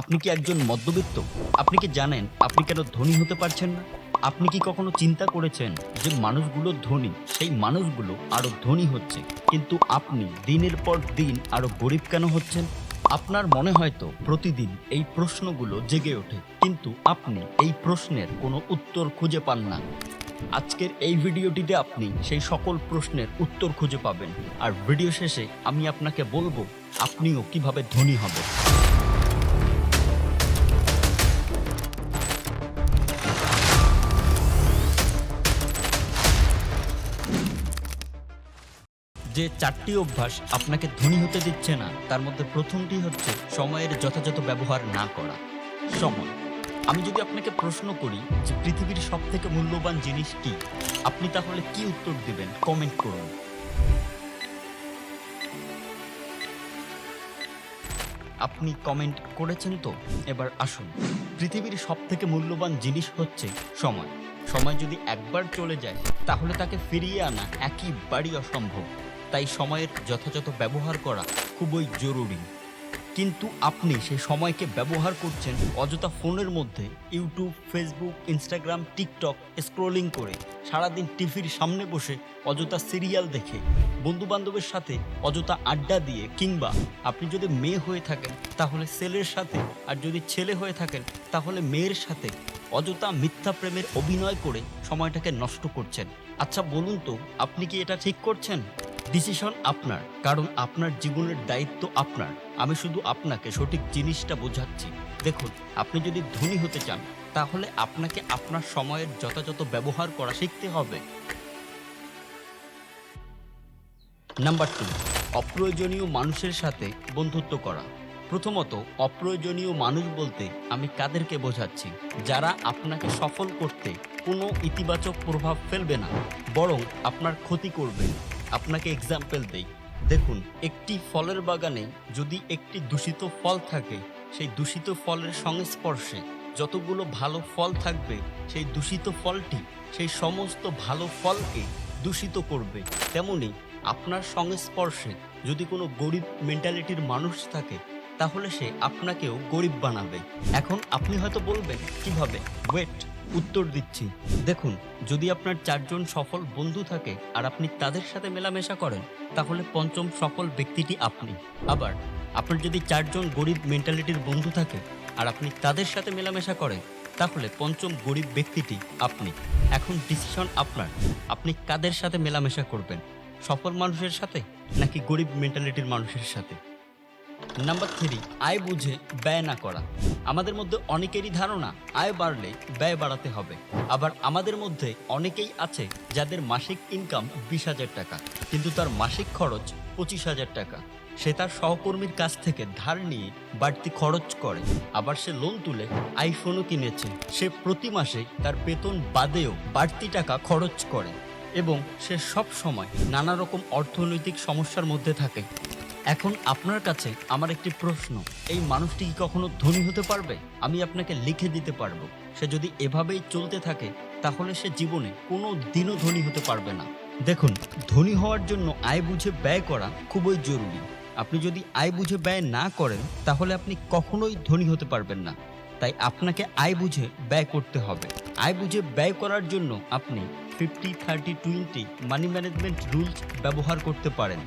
আপনি কি একজন মধ্যবিত্ত? আপনি কি জানেন আপনি কেন ধনী হতে পারছেন না? আপনি কি কখনো চিন্তা করেছেন যে মানুষগুলো ধনী, সেই মানুষগুলো আরও ধনী হচ্ছে, কিন্তু আপনি দিনের পর দিন আরও গরিব কেন হচ্ছেন? আপনার মনে হয়তো প্রতিদিন এই প্রশ্নগুলো জেগে ওঠে, কিন্তু আপনি এই প্রশ্নের কোনো উত্তর খুঁজে পান না। আজকের এই ভিডিওটিতে আপনি সেই সকল প্রশ্নের উত্তর খুঁজে পাবেন। আর ভিডিও শেষে আমি আপনাকে বলব, আপনিও কীভাবে ধনী হবেন। যে চারটি অভ্যাস আপনাকে ধনী হতে দিচ্ছে না, তার মধ্যে প্রথমটি হচ্ছে সময়ের যথাযথ ব্যবহার না করা। সময়। আমি যদি আপনাকে প্রশ্ন করি যে পৃথিবীর সব থেকে মূল্যবান জিনিস কি, আপনি তাহলে কি উত্তর দেবেন? কমেন্ট করুন। আপনি কমেন্ট করেছেন তো? এবার আসুন। পৃথিবীর সব থেকে মূল্যবান জিনিস হচ্ছে সময়। সময় যদি একবার চলে যায়, তাহলে তাকে ফিরিয়ে আনা একেবারেই অসম্ভব। তাই সময়ের যথাযথ ব্যবহার করা খুবই জরুরি। কিন্তু আপনি সেই সময়কে ব্যবহার করছেন অযথা ফোনের মধ্যে YouTube, Facebook, Instagram, TikTok, scrolling করে সারাদিন টিভির সামনে বসে অযথা সিরিয়াল দেখে বন্ধু বান্ধবের সাথে অযথা আড্ডা দিয়ে কিংবা আপনি যদি মেয়ে হয়ে থাকেন তাহলে ছেলের সাথে আর যদি ছেলে হয়ে থাকেন তাহলে মেয়ের সাথে অযথা মিথ্যা প্রেমের অভিনয় করে সময়টাকে নষ্ট করছেন। আচ্ছা বলুন তো, আপনি কি এটা ঠিক করছেন? ডিসিশন আপনার, কারণ আপনার জীবনের দায়িত্ব আপনার। আমি শুধু আপনাকে সঠিক জিনিসটা বোঝাচ্ছি। দেখুন, আপনি যদি ধনী হতে চান, তাহলে আপনাকে আপনার সময়ের যথাযথ ব্যবহার করা শিখতে হবে। নাম্বার টু অপ্রয়োজনীয় মানুষের সাথে বন্ধুত্ব করা। প্রথমত, অপ্রয়োজনীয় মানুষ বলতে আমি কাদেরকে বোঝাচ্ছি, যারা আপনাকে সফল করতে কোনো ইতিবাচক প্রভাব ফেলবে না, বরং আপনার ক্ষতি করবে। আপনাকে এক্সাম্পল দেই। দেখুন, একটি ফলের বাগানে যদি একটি দূষিত ফল থাকে, সেই দূষিত ফলের সংস্পর্শে যতগুলো ভালো ফল থাকবে, সেই দূষিত ফলটি সেই সমস্ত ভালো ফলকে দূষিত করবে। তেমনি আপনার সংস্পর্শে যদি কোনো গরিব মেন্টালিটির মানুষ থাকে, তাহলে সে আপনাকেও গরিব বানাবে। এখন আপনি হয়তো বলবেন, কীভাবে? ওয়েট উত্তর দিচ্ছি। দেখুন, যদি আপনার চারজন সফল বন্ধু থাকে আর আপনি তাদের সাথে মেলামেশা করেন, তাহলে পঞ্চম সফল ব্যক্তিটি আপনি। আবার, আপনার যদি চারজন গরিব মেন্টালিটির বন্ধু থাকে আর আপনি তাদের সাথে মেলামেশা করেন, তাহলে পঞ্চম গরিব ব্যক্তিটি আপনি। এখন ডিসিশন আপনার। আপনি কাদের সাথে মেলামেশা করবেন? সফল মানুষের সাথে নাকি গরিব মেন্টালিটির মানুষের সাথে? নাম্বার থ্রি আয় বুঝে ব্যয় না করা। আমাদের মধ্যে অনেকেরই ধারণা, আয় বাড়লে ব্যয় বাড়াতে হবে। আবার আমাদের মধ্যে অনেকেই আছে যাদের মাসিক ইনকাম বিশ হাজার টাকা, কিন্তু তার মাসিক খরচ পঁচিশ হাজার টাকা। সে তার সহকর্মীর কাছ থেকে ধার নিয়ে বাড়তি খরচ করে। আবার সে লোন তুলে আইফোনও কিনেছে। সে প্রতি মাসে তার বেতন বাদেও বাড়তি টাকা খরচ করে। এবং সে সব সময় নানা রকম অর্থনৈতিক সমস্যার মধ্যে থাকে। এখন আপনার কাছে আমার একটি প্রশ্ন। এই মানুষটি কি কখনো ধনী হতে পারবে? আমি আপনাকে লিখে দিতে পারব। সে যদি এভাবেই চলতে থাকে, তাহলে সে জীবনে কোনো দিনও ধনী হতে পারবে না। দেখুন, ধনী হওয়ার জন্য আয় বুঝে ব্যয় করা খুবই জরুরি। আপনি যদি আয় বুঝে ব্যয় না করেন, তাহলে আপনি কখনোই ধনী হতে পারবেন না। তাই আপনাকে আয় বুঝে ব্যয় করতে হবে। আয় বুঝে ব্যয় করার জন্য আপনি fifty thirty twenty money management rules ব্যবহার করতে পারেন।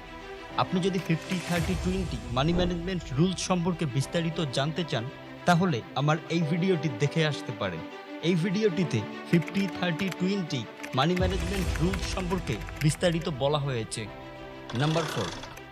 আপনি যদি fifty thirty twenty money management rules সম্পর্কে বিস্তারিত জানতে চান, তাহলে আমার এই ভিডিওটি দেখে আসতে পারেন। এই ভিডিওটিতে fifty thirty twenty money management rules সম্পর্কে বিস্তারিত বলা হয়েছে। নাম্বার ফোর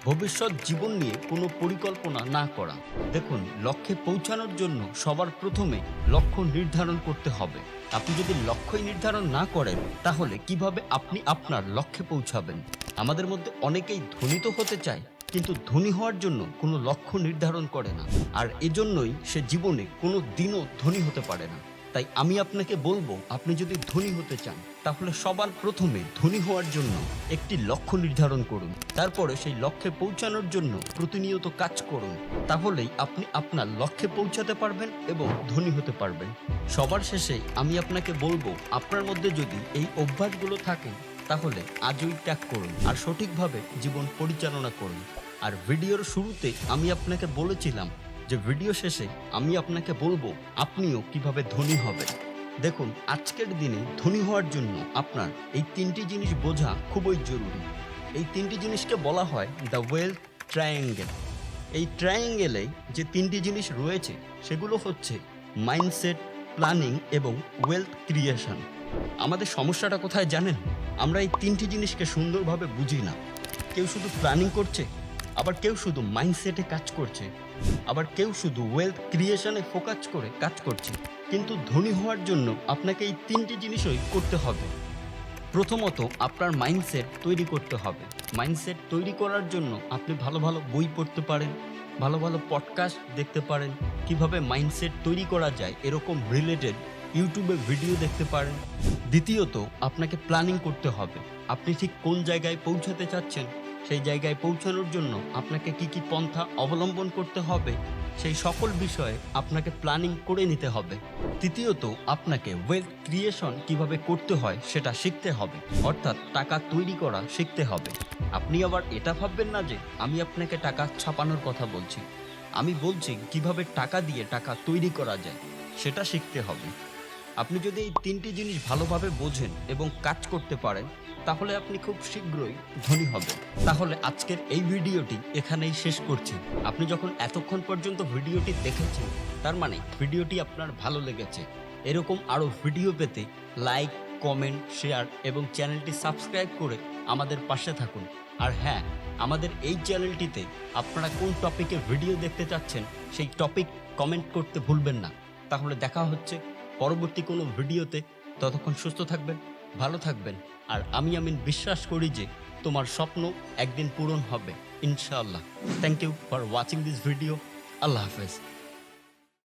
ভবিষ্যৎ জীবন নিয়ে কোনো পরিকল্পনা না করা। দেখুন, লক্ষ্যে পৌঁছানোর জন্য সবার প্রথমে লক্ষ্য নির্ধারণ করতে হবে। আপনি যদি লক্ষ্যই নির্ধারণ না করেন, তাহলে কীভাবে আপনি আপনার লক্ষ্যে পৌঁছাবেন? আমাদের মধ্যে অনেকেই ধনী তো হতে চায়, কিন্তু ধনী হওয়ার জন্য কোনো লক্ষ্য নির্ধারণ করে না। আর এজন্যই সে জীবনে কোনো দিনও ধনী হতে পারে না। তাই আমি আপনাকে বলব, আপনি যদি ধনী হতে চান, তাহলে সবার প্রথমে ধনী হওয়ার জন্য একটি লক্ষ্য নির্ধারণ করুন। তারপরে সেই লক্ষ্যে পৌঁছানোর জন্য প্রতিনিয়ত কাজ করুন। তাহলেই আপনি আপনার লক্ষ্যে পৌঁছাতে পারবেন এবং ধনী হতে পারবেন। সবার শেষে আমি আপনাকে বলব, আপনার মধ্যে যদি এই অভ্যাসগুলো থাকে, তাহলে আজই ত্যাগ করুন আর সঠিকভাবে জীবন পরিচালনা করুন। আর ভিডিওর শুরুতে আমি আপনাকে বলেছিলাম যে ভিডিও শেষে আমি আপনাকে বলব, আপনিও কীভাবে ধনী হবেন। দেখুন, আজকের দিনে ধনী হওয়ার জন্য আপনার এই তিনটি জিনিস বোঝা খুবই জরুরি। এই তিনটি জিনিসকে বলা হয় দ্য ওয়েলথ ট্রায়াঙ্গেল এই ট্রায়াঙ্গেলে যে তিনটি জিনিস রয়েছে, সেগুলো হচ্ছে মাইন্ডসেট প্ল্যানিং এবং ওয়েলথ ক্রিয়েশন আমাদের সমস্যাটা কোথায় জানেন? আমরা এই তিনটি জিনিসকে সুন্দরভাবে বুঝি না। কেউ শুধু প্ল্যানিং করছে আবার কেউ শুধু মাইন্ডসেটে কাজ করছে, আবার কেউ শুধু ওয়েলথ ক্রিয়েশনে ফোকাস করে কাজ করছে। কিন্তু ধনী হওয়ার জন্য আপনাকে এই তিনটি জিনিসই করতে হবে। প্রথমত, আপনার মাইন্ডসেট তৈরি করতে হবে। মাইন্ডসেট তৈরি করার জন্য আপনি ভালো ভালো বই পড়তে পারেন, ভালো ভালো পডকাস্ট দেখতে পারেন, কীভাবে মাইন্ডসেট তৈরি করা যায় এরকম রিলেটেড ইউটিউবে ভিডিও দেখতে পারেন। দ্বিতীয়ত, আপনাকে প্ল্যানিং করতে হবে। আপনি ঠিক কোন জায়গায় পৌঁছাতে চাচ্ছেন সেই জায়গায় পৌঁছানোর জন্য আপনাকে কি কি পন্থা অবলম্বন করতে হবে, সেই সকল বিষয়ে আপনাকে প্ল্যানিং করে নিতে হবে। তৃতীয়ত, আপনাকে ওয়েলথ ক্রিয়েশন কীভাবে করতে হয় সেটা শিখতে হবে, অর্থাৎ টাকা তৈরি করা শিখতে হবে। আপনি আবার এটা ভাববেন না যে, আমি আপনাকে টাকা ছাপানোর কথা বলছি। আমি বলছি কীভাবে টাকা দিয়ে টাকা তৈরি করা যায়, সেটা শিখতে হবে। আপনি যদি এই তিনটি জিনিস ভালোভাবে বোঝেন এবং কাজ করতে পারেন, তাহলে আপনি খুব শীঘ্রই ধনী হবেন তাহলে আজকের এই ভিডিওটি এখানেই শেষ করছি। আপনি যখন এতক্ষণ পর্যন্ত ভিডিওটি দেখেছেন, তার মানে ভিডিওটি আপনার ভালো লেগেছে, এরকম আরও ভিডিও পেতে লাইক, কমেন্ট, শেয়ার এবং চ্যানেলটি সাবস্ক্রাইব করে আমাদের পাশে থাকুন। আর হ্যাঁ আমাদের এই চ্যানেলটিতে আপনারা কোন টপিকে ভিডিও দেখতে চাচ্ছেন, সেই টপিক কমেন্ট করতে ভুলবেন না। তাহলে দেখা হচ্ছে পরবর্তী কোনো ভিডিওতে ততক্ষণ সুস্থ থাকবেন, ভালো থাকবেন। আর আমি আমিন বিশ্বাস করি যে তোমার স্বপ্ন একদিন পূরণ হবে, ইনশাআল্লাহ। Thank you for watching this video আল্লাহ হাফেজ।